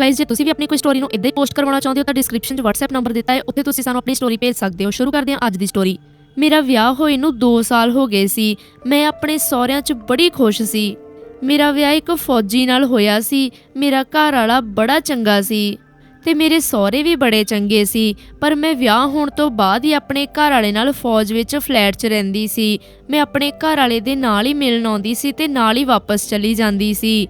Guys ਜੇ ਤੁਸੀਂ ਵੀ ਆਪਣੀ ਕੋਈ ਸਟੋਰੀ ਨੂੰ ਇਦਾਂ ਹੀ ਪੋਸਟ ਕਰਵਾਉਣਾ ਚਾਹੁੰਦੇ ਹੋ, ਤਾਂ ਡਿਸਕ੍ਰਿਪਸ਼ਨ 'ਚ WhatsApp ਨੰਬਰ ਦਿੱਤਾ ਹੈ। ਉੱਥੇ ਤੁਸੀਂ ਸਾਨੂੰ ਆਪਣੀ ਸਟੋਰੀ ਭੇਜ ਸਕਦੇ ਹੋ। ਸ਼ੁਰੂ ਕਰਦੇ ਹਾਂ ਅੱਜ ਦੀ ਸਟੋਰੀ ਮੇਰਾ ਵਿਆਹ ਹੋਏ ਨੂੰ 2 ਸਾਲ ਹੋ ਗਏ ਸੀ। ਮੈਂ ਆਪਣੇ ਸਹੁਰਿਆਂ 'ਚ ਬੜੀ ਖੁਸ਼ ਸੀ। ਮੇਰਾ ਵਿਆਹ ਇੱਕ ਫੌਜੀ ਨਾਲ ਹੋਇਆ ਸੀ। ਮੇਰਾ ਘਰ ਵਾਲਾ ਬੜਾ ਚੰਗਾ ਸੀ ਤੇ ਮੇਰੇ ਸਹੁਰੇ ਵੀ ਬੜੇ ਚੰਗੇ ਸੀ। ਪਰ ਮੈਂ ਵਿਆਹ ਹੋਣ ਤੋਂ ਬਾਅਦ ਹੀ ਆਪਣੇ ਘਰ ਵਾਲੇ ਨਾਲ ਫੌਜ ਵਿੱਚ ਫਲੈਟ 'ਚ ਰਹਿੰਦੀ ਸੀ। ਮੈਂ ਆਪਣੇ ਘਰ ਵਾਲੇ ਦੇ ਨਾਲ ਹੀ ਮਿਲਣ ਆਉਂਦੀ ਸੀ ਤੇ ਨਾਲ ਹੀ ਵਾਪਸ ਚਲੀ ਜਾਂਦੀ ਸੀ।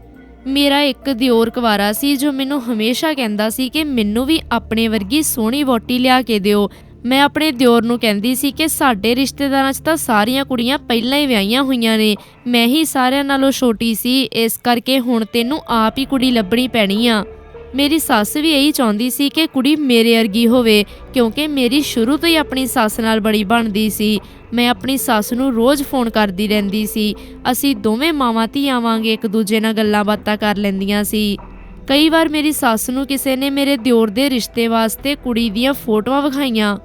ਮੇਰਾ ਇੱਕ ਦਿਓਰ ਕੁਵਾਰਾ ਸੀ ਜੋ ਮੈਨੂੰ ਹਮੇਸ਼ਾ ਕਹਿੰਦਾ ਸੀ ਕਿ ਮੈਨੂੰ ਵੀ ਆਪਣੇ ਵਰਗੀ ਸੋਹਣੀ ਵੋਟੀ ਲਿਆ ਕੇ ਦਿਓ। ਮੈਂ ਆਪਣੇ ਦਿਓਰ ਨੂੰ ਕਹਿੰਦੀ ਸੀ ਕਿ ਸਾਡੇ ਰਿਸ਼ਤੇਦਾਰਾਂ 'ਚ ਤਾਂ ਸਾਰੀਆਂ ਕੁੜੀਆਂ ਪਹਿਲਾਂ ਹੀ ਵਿਆਹੀਆਂ ਹੋਈਆਂ ਨੇ। ਮੈਂ ਹੀ ਸਾਰਿਆਂ ਨਾਲੋਂ ਛੋਟੀ ਸੀ, ਇਸ ਕਰਕੇ ਹੁਣ ਤੈਨੂੰ ਆਪ ਹੀ ਕੁੜੀ ਲੱਭਣੀ ਪੈਣੀ ਆ। ਮੇਰੀ ਸੱਸ ਵੀ ਇਹੀ ਚਾਹੁੰਦੀ ਸੀ ਕਿ ਕੁੜੀ ਮੇਰੇ ਵਰਗੀ ਹੋਵੇ, ਕਿਉਂਕਿ ਮੇਰੀ ਸ਼ੁਰੂ ਤੋਂ ਹੀ ਆਪਣੀ ਸੱਸ ਨਾਲ ਬੜੀ ਬਣਦੀ ਸੀ। ਮੈਂ ਆਪਣੀ ਸੱਸ ਨੂੰ ਰੋਜ਼ ਫੋਨ ਕਰਦੀ ਰਹਿੰਦੀ ਸੀ। ਅਸੀਂ ਦੋਵੇਂ ਮਾਵਾਂ ਧੀਆਂ ਆਵਾਂਗੇ ਇੱਕ ਦੂਜੇ ਨਾਲ ਗੱਲਾਂ ਬਾਤਾਂ ਕਰ ਲੈਂਦੀਆਂ ਸੀ। ਕਈ ਵਾਰ ਮੇਰੀ ਸੱਸ ਨੂੰ ਕਿਸੇ ਨੇ ਮੇਰੇ ਦਿਓਰ ਦੇ ਰਿਸ਼ਤੇ ਵਾਸਤੇ ਕੁੜੀ ਦੀਆਂ ਫੋਟੋਆਂ ਵਿਖਾਈਆਂ,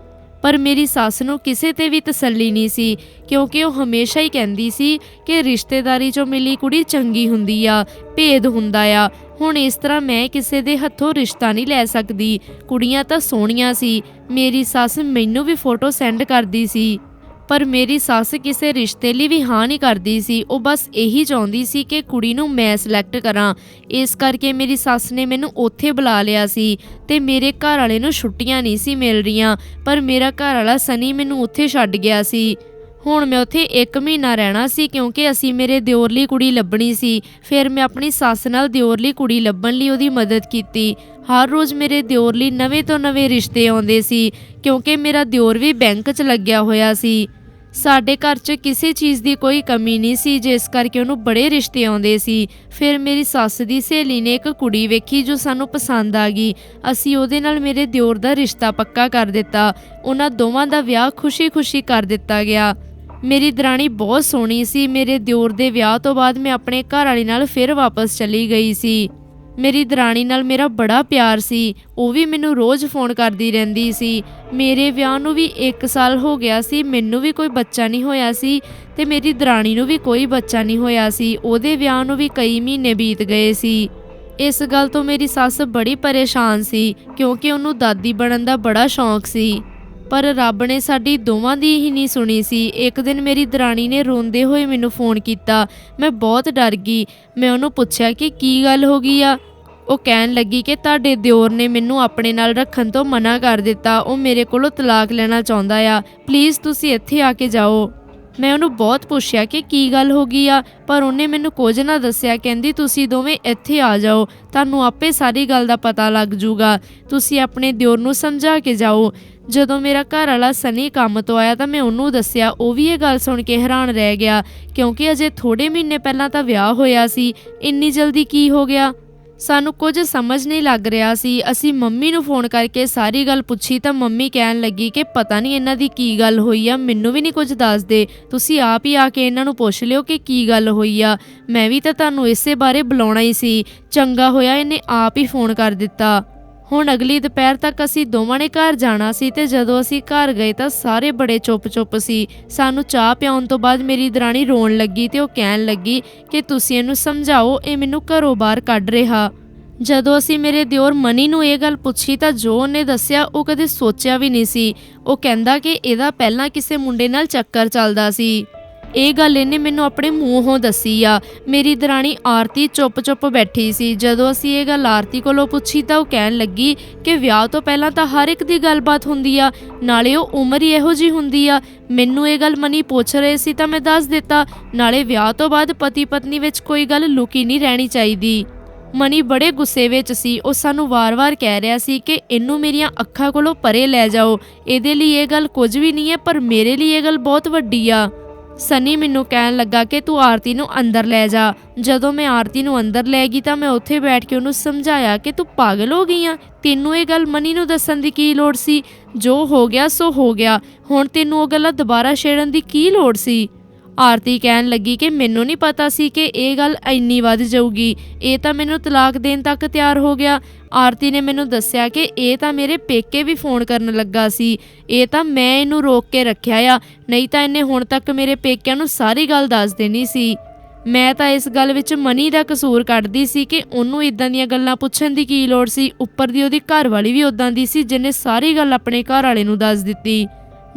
ਪਰ ਮੇਰੀ ਸੱਸ ਨੂੰ ਕਿਸੇ ਤੇ ਵੀ ਤਸੱਲੀ ਨਹੀਂ ਸੀ, ਕਿਉਂਕਿ ਉਹ ਹਮੇਸ਼ਾ ਹੀ ਕਹਿੰਦੀ ਸੀ ਕਿ ਰਿਸ਼ਤੇਦਾਰੀ 'ਚੋਂ ਮਿਲੀ ਕੁੜੀ ਚੰਗੀ ਹੁੰਦੀ ਆ, ਭੇਦ ਹੁੰਦਾ ਆ। ਹੁਣ ਇਸ ਤਰ੍ਹਾਂ ਮੈਂ ਕਿਸੇ ਦੇ ਹੱਥੋਂ ਰਿਸ਼ਤਾ ਨਹੀਂ ਲੈ ਸਕਦੀ। ਕੁੜੀਆਂ ਤਾਂ ਸੋਹਣੀਆਂ ਸੀ। ਮੇਰੀ ਸੱਸ ਮੈਨੂੰ ਵੀ ਫੋਟੋ ਸੈਂਡ ਕਰਦੀ ਸੀ। ਪਰ ਮੇਰੀ ਸੱਸ ਕਿਸੇ ਰਿਸ਼ਤੇ ਲਈ ਵੀ ਹਾਂ ਨਹੀਂ ਕਰਦੀ ਸੀ। ਉਹ ਬਸ ਇਹੀ ਚਾਹੁੰਦੀ ਸੀ ਕਿ ਕੁੜੀ ਨੂੰ ਮੈਂ ਸਿਲੈਕਟ ਕਰਾਂ। ਇਸ ਕਰਕੇ ਮੇਰੀ ਸੱਸ ਨੇ ਮੈਨੂੰ ਉੱਥੇ ਬੁਲਾ ਲਿਆ ਸੀ ਤੇ ਮੇਰੇ ਘਰ ਵਾਲੇ ਨੂੰ ਛੁੱਟੀਆਂ ਨਹੀਂ ਸੀ ਮਿਲ ਰਹੀਆਂ। ਪਰ ਮੇਰਾ ਘਰ ਵਾਲਾ ਸਨੀ ਮੈਨੂੰ ਉੱਥੇ ਛੱਡ ਗਿਆ ਸੀ। ਹੁਣ ਮੈਂ ਉੱਥੇ 1 ਮਹੀਨਾ ਰਹਿਣਾ ਸੀ ਕਿਉਂਕਿ ਅਸੀਂ ਮੇਰੇ ਦਿਓਰਲੀ ਕੁੜੀ ਲੱਭਣੀ ਸੀ। ਫਿਰ ਮੈਂ ਆਪਣੀ ਸੱਸ ਨਾਲ ਦਿਓਰਲੀ ਕੁੜੀ ਲੱਭਣ ਲਈ ਉਹਦੀ ਮਦਦ ਕੀਤੀ। ਹਰ ਰੋਜ਼ ਮੇਰੇ ਦਿਓਰ ਲਈ ਨਵੇਂ ਤੋਂ ਨਵੇਂ ਰਿਸ਼ਤੇ ਆਉਂਦੇ ਸੀ ਕਿਉਂਕਿ ਮੇਰਾ ਦਿਓਰ ਵੀ ਬੈਂਕ 'ਚ ਲੱਗਿਆ ਹੋਇਆ ਸੀ। ਸਾਡੇ ਘਰ 'ਚ ਕਿਸੇ ਚੀਜ਼ ਦੀ ਕੋਈ ਕਮੀ ਨਹੀਂ ਸੀ ਜਿਸ ਕਰਕੇ ਉਹਨੂੰ ਬੜੇ ਰਿਸ਼ਤੇ ਆਉਂਦੇ ਸੀ। ਫਿਰ ਮੇਰੀ ਸੱਸ ਦੀ ਸਹੇਲੀ ਨੇ ਇੱਕ ਕੁੜੀ ਵੇਖੀ ਜੋ ਸਾਨੂੰ ਪਸੰਦ ਆ ਗਈ। ਅਸੀਂ ਉਹਦੇ ਨਾਲ ਮੇਰੇ ਦਿਓਰ ਦਾ ਰਿਸ਼ਤਾ ਪੱਕਾ ਕਰ ਦਿੱਤਾ। ਉਹਨਾਂ ਦੋਵਾਂ ਦਾ ਵਿਆਹ ਖੁਸ਼ੀ-ਖੁਸ਼ੀ ਕਰ ਦਿੱਤਾ ਗਿਆ। ਮੇਰੀ ਦਰਾਣੀ ਬਹੁਤ ਸੋਹਣੀ ਸੀ। ਮੇਰੇ ਦਿਓਰ ਦੇ ਵਿਆਹ ਤੋਂ ਬਾਅਦ ਮੈਂ ਆਪਣੇ ਘਰ ਵਾਲੀ ਨਾਲ ਫਿਰ ਵਾਪਸ ਚਲੀ ਗਈ ਸੀ। ਮੇਰੀ ਦਰਾਣੀ ਨਾਲ ਮੇਰਾ ਬੜਾ ਪਿਆਰ ਸੀ। ਉਹ ਵੀ ਮੈਨੂੰ ਰੋਜ਼ ਫੋਨ ਕਰਦੀ ਰਹਿੰਦੀ ਸੀ। ਮੇਰੇ ਵਿਆਹ ਨੂੰ ਵੀ 1 ਸਾਲ ਹੋ ਗਿਆ ਸੀ। ਮੈਨੂੰ ਵੀ ਕੋਈ ਬੱਚਾ ਨਹੀਂ ਹੋਇਆ ਸੀ ਤੇ ਮੇਰੀ ਦਰਾਣੀ ਨੂੰ ਵੀ ਕੋਈ ਬੱਚਾ ਨਹੀਂ ਹੋਇਆ ਸੀ। ਉਹਦੇ ਵਿਆਹ ਨੂੰ ਵੀ ਕਈ ਮਹੀਨੇ ਬੀਤ ਗਏ ਸੀ। ਇਸ ਗੱਲ ਤੋਂ ਮੇਰੀ ਸੱਸ ਬੜੀ ਪਰੇਸ਼ਾਨ ਸੀ ਕਿਉਂਕਿ ਉਹਨੂੰ ਦਾਦੀ ਬਣਨ ਦਾ ਬੜਾ ਸ਼ੌਂਕ ਸੀ। ਪਰ ਰੱਬ ਨੇ ਸਾਡੀ ਦੋਵਾਂ ਦੀ ਹੀ ਨਹੀਂ ਸੁਣੀ ਸੀ। ਇੱਕ ਦਿਨ ਮੇਰੀ ਦਰਾਣੀ ਨੇ ਰੋਂਦੇ ਹੋਏ ਮੈਨੂੰ ਫੋਨ ਕੀਤਾ। ਮੈਂ ਬਹੁਤ ਡਰ ਗਈ। ਮੈਂ ਉਹਨੂੰ ਪੁੱਛਿਆ ਕਿ ਕੀ ਗੱਲ ਹੋ ਗਈ ਆ? ਉਹ ਕਹਿਣ ਲੱਗੀ ਕਿ ਤੁਹਾਡੇ ਦਿਓਰ ਨੇ ਮੈਨੂੰ ਆਪਣੇ ਨਾਲ ਰੱਖਣ ਤੋਂ ਮਨਾ ਕਰ ਦਿੱਤਾ। ਉਹ ਮੇਰੇ ਕੋਲੋਂ ਤਲਾਕ ਲੈਣਾ ਚਾਹੁੰਦਾ ਆ। ਪਲੀਜ਼ ਤੁਸੀਂ ਇੱਥੇ ਆ ਕੇ ਜਾਓ। ਮੈਂ ਉਹਨੂੰ ਬਹੁਤ ਪੁੱਛਿਆ ਕਿ ਕੀ ਗੱਲ ਹੋ ਗਈ ਆ, ਪਰ ਉਹਨੇ ਮੈਨੂੰ ਕੁਝ ਨਾ ਦੱਸਿਆ। ਕਹਿੰਦੀ, ਤੁਸੀਂ ਦੋਵੇਂ ਇੱਥੇ ਆ ਜਾਓ। ਤੁਹਾਨੂੰ ਆਪੇ ਸਾਰੀ ਗੱਲ ਦਾ ਪਤਾ ਲੱਗ ਜੂਗਾ। ਤੁਸੀਂ ਆਪਣੇ ਦਿਓਰ ਨੂੰ ਸਮਝਾ ਕੇ ਜਾਓ। ਜਦੋਂ ਮੇਰਾ ਘਰ ਵਾਲਾ ਸਨੀ ਕੰਮ ਤੋਂ ਆਇਆ ਤਾਂ ਮੈਂ ਉਹਨੂੰ ਦੱਸਿਆ, ਉਹ ਵੀ ਇਹ ਗੱਲ ਸੁਣ ਕੇ ਹੈਰਾਨ ਰਹਿ ਗਿਆ, ਕਿਉਂਕਿ ਅਜੇ ਥੋੜੇ ਮਹੀਨੇ ਪਹਿਲਾਂ ਤਾਂ ਵਿਆਹ ਹੋਇਆ ਸੀ, ਇੰਨੀ ਜਲਦੀ ਕੀ ਹੋ ਗਿਆ? ਸਾਨੂੰ ਕੁਝ ਸਮਝ ਨਹੀਂ ਲੱਗ ਰਿਹਾ ਸੀ, ਅਸੀਂ ਮੰਮੀ ਨੂੰ ਫੋਨ ਕਰਕੇ ਸਾਰੀ ਗੱਲ ਪੁੱਛੀ ਤਾਂ ਮੰਮੀ ਕਹਿਣ ਲੱਗੀ ਕਿ ਪਤਾ ਨਹੀਂ ਇਹਨਾਂ ਦੀ ਕੀ ਗੱਲ ਹੋਈ ਆ, ਮੈਨੂੰ ਵੀ ਨਹੀਂ ਕੁਝ ਦੱਸਦੇ, ਤੁਸੀਂ ਆਪ ਹੀ ਆ ਕੇ ਇਹਨਾਂ ਨੂੰ ਪੁੱਛ ਲਿਓ ਕਿ ਕੀ ਗੱਲ ਹੋਈ ਆ, ਮੈਂ ਵੀ ਤਾਂ ਤੁਹਾਨੂੰ ਇਸੇ ਬਾਰੇ ਬੁਲਾਉਣਾ ਹੀ ਸੀ, ਚੰਗਾ ਹੋਇਆ ਇਹਨੇ ਆਪ ਹੀ ਫੋਨ ਕਰ ਦਿੱਤਾ। ਹੁਣ ਅਗਲੀ ਦੁਪਹਿਰ ਤੱਕ ਅਸੀਂ ਦੋਵਾਂ ਨੇ ਘਰ ਜਾਣਾ ਸੀ ਤੇ ਜਦੋਂ ਅਸੀਂ ਘਰ ਗਏ ਤਾਂ ਸਾਰੇ ਬੜੇ ਚੁੱਪ-ਚੁੱਪ ਸੀ। ਸਾਨੂੰ ਚਾਹ ਪਿਆਉਣ ਤੋਂ ਬਾਅਦ ਮੇਰੀ ਦਰਾਣੀ ਰੋਣ ਲੱਗੀ ਤੇ ਉਹ ਕਹਿਣ ਲੱਗੀ ਕਿ ਤੁਸੀਂ ਇਹਨੂੰ ਸਮਝਾਓ, ਇਹ ਮੈਨੂੰ ਘਰੋਂ ਬਾਹਰ ਕੱਢ ਰਿਹਾ। ਜਦੋਂ ਅਸੀਂ ਮੇਰੇ ਦਿਓਰ ਮਨੀ ਨੂੰ ਇਹ ਗੱਲ ਪੁੱਛੀ ਤਾਂ ਜੋ ਉਹਨੇ ਦੱਸਿਆ, ਉਹ ਕਦੇ ਸੋਚਿਆ ਵੀ ਨਹੀਂ ਸੀ। ਉਹ ਕਹਿੰਦਾ ਕਿ ਇਹਦਾ ਪਹਿਲਾਂ ਕਿਸੇ ਮੁੰਡੇ ਨਾਲ ਚੱਕਰ ਚੱਲਦਾ ਸੀ। ਇਹ ਗੱਲ ਇਹਨੇ ਮੈਨੂੰ ਆਪਣੇ ਮੂੰਹੋਂ ਦੱਸੀ ਆ। ਮੇਰੀ ਦਰਾਣੀ ਆਰਤੀ ਚੁੱਪ-ਚੁੱਪ ਬੈਠੀ ਸੀ। ਜਦੋਂ ਅਸੀਂ ਇਹ ਗੱਲ ਆਰਤੀ ਕੋਲੋਂ ਪੁੱਛੀ ਤਾਂ ਉਹ ਕਹਿਣ ਲੱਗੀ ਕਿ ਵਿਆਹ ਤੋਂ ਪਹਿਲਾਂ ਤਾਂ ਹਰ ਇੱਕ ਦੀ ਗੱਲਬਾਤ ਹੁੰਦੀ ਆ, ਨਾਲੇ ਉਹ ਉਮਰ ਹੀ ਇਹੋ ਜੀ ਹੁੰਦੀ ਆ। ਮੈਨੂੰ ਇਹ ਗੱਲ ਮਨੀ ਪੁੱਛ ਰਹੇ ਸੀ ਤਾਂ ਮੈਂ ਦੱਸ ਦਿੱਤਾ, ਨਾਲੇ ਵਿਆਹ ਤੋਂ ਬਾਅਦ ਪਤੀ ਪਤਨੀ ਵਿੱਚ ਕੋਈ ਗੱਲ ਲੁਕੀ ਨਹੀਂ ਰਹਿਣੀ ਚਾਹੀਦੀ। ਮਨੀ ਬੜੇ ਗੁੱਸੇ ਵਿੱਚ ਸੀ। ਉਹ ਸਾਨੂੰ ਵਾਰ-ਵਾਰ ਕਹਿ ਰਿਹਾ ਸੀ ਕਿ ਇਹਨੂੰ ਮੇਰੀਆਂ ਅੱਖਾਂ ਕੋਲੋਂ ਪਰੇ ਲੈ ਜਾਓ। ਇਹਦੇ ਲਈ ਇਹ ਗੱਲ ਕੁਝ ਵੀ ਨਹੀਂ ਹੈ, ਪਰ ਮੇਰੇ ਲਈ ਇਹ ਗੱਲ ਬਹੁਤ ਵੱਡੀ ਆ। ਸਨੀ ਮੈਨੂੰ ਕਹਿਣ ਲੱਗਾ ਕਿ ਤੂੰ ਆਰਤੀ ਨੂੰ ਅੰਦਰ ਲੈ ਜਾ। ਜਦੋਂ ਮੈਂ ਆਰਤੀ ਨੂੰ ਅੰਦਰ ਲੈ ਗਈ ਤਾਂ ਮੈਂ ਉੱਥੇ ਬੈਠ ਕੇ ਉਹਨੂੰ ਸਮਝਾਇਆ ਕਿ ਤੂੰ ਪਾਗਲ ਹੋ ਗਈ ਆ। ਤੈਨੂੰ ਇਹ ਗੱਲ ਮਨੀ ਨੂੰ ਦੱਸਣ ਦੀ ਕੀ ਲੋੜ ਸੀ? ਜੋ ਹੋ ਗਿਆ ਸੋ ਹੋ ਗਿਆ। ਹੁਣ ਤੈਨੂੰ ਉਹ ਗੱਲਾਂ ਦੁਬਾਰਾ ਛੇੜਨ ਦੀ ਕੀ ਲੋੜ ਸੀ? ਆਰਤੀ ਕਹਿਣ ਲੱਗੀ ਕਿ ਮੈਨੂੰ ਨਹੀਂ ਪਤਾ ਸੀ ਕਿ ਇਹ ਗੱਲ ਇੰਨੀ ਵੱਧ ਜਾਊਗੀ। ਇਹ ਤਾਂ ਮੈਨੂੰ ਤਲਾਕ ਦੇਣ ਤੱਕ ਤਿਆਰ ਹੋ ਗਿਆ। ਆਰਤੀ ਨੇ ਮੈਨੂੰ ਦੱਸਿਆ ਕਿ ਇਹ ਤਾਂ ਮੇਰੇ ਪੇਕੇ ਵੀ ਫੋਨ ਕਰਨ ਲੱਗਾ ਸੀ। ਇਹ ਤਾਂ ਮੈਂ ਇਹਨੂੰ ਰੋਕ ਕੇ ਰੱਖਿਆ ਆ। ਨਹੀਂ ਤਾਂ ਇਹਨੇ ਹੁਣ ਤੱਕ ਮੇਰੇ ਪੇਕਿਆਂ ਨੂੰ ਸਾਰੀ ਗੱਲ ਦੱਸ ਦੇਣੀ ਸੀ। ਮੈਂ ਤਾਂ ਇਸ ਗੱਲ ਵਿੱਚ ਮਨੀ ਦਾ ਕਸੂਰ ਕੱਢਦੀ ਸੀ ਕਿ ਉਹਨੂੰ ਇਦਾਂ ਦੀਆਂ ਗੱਲਾਂ ਪੁੱਛਣ ਦੀ ਕੀ ਲੋੜ ਸੀ। ਉੱਪਰ ਦੀ ਉਹਦੀ ਘਰ ਵਾਲੀ ਵੀ ਉਦਾਂ ਦੀ ਸੀ, ਜਿਹਨੇ ਸਾਰੀ ਗੱਲ ਆਪਣੇ ਘਰ ਵਾਲੇ ਨੂੰ ਦੱਸ ਦਿੱਤੀ।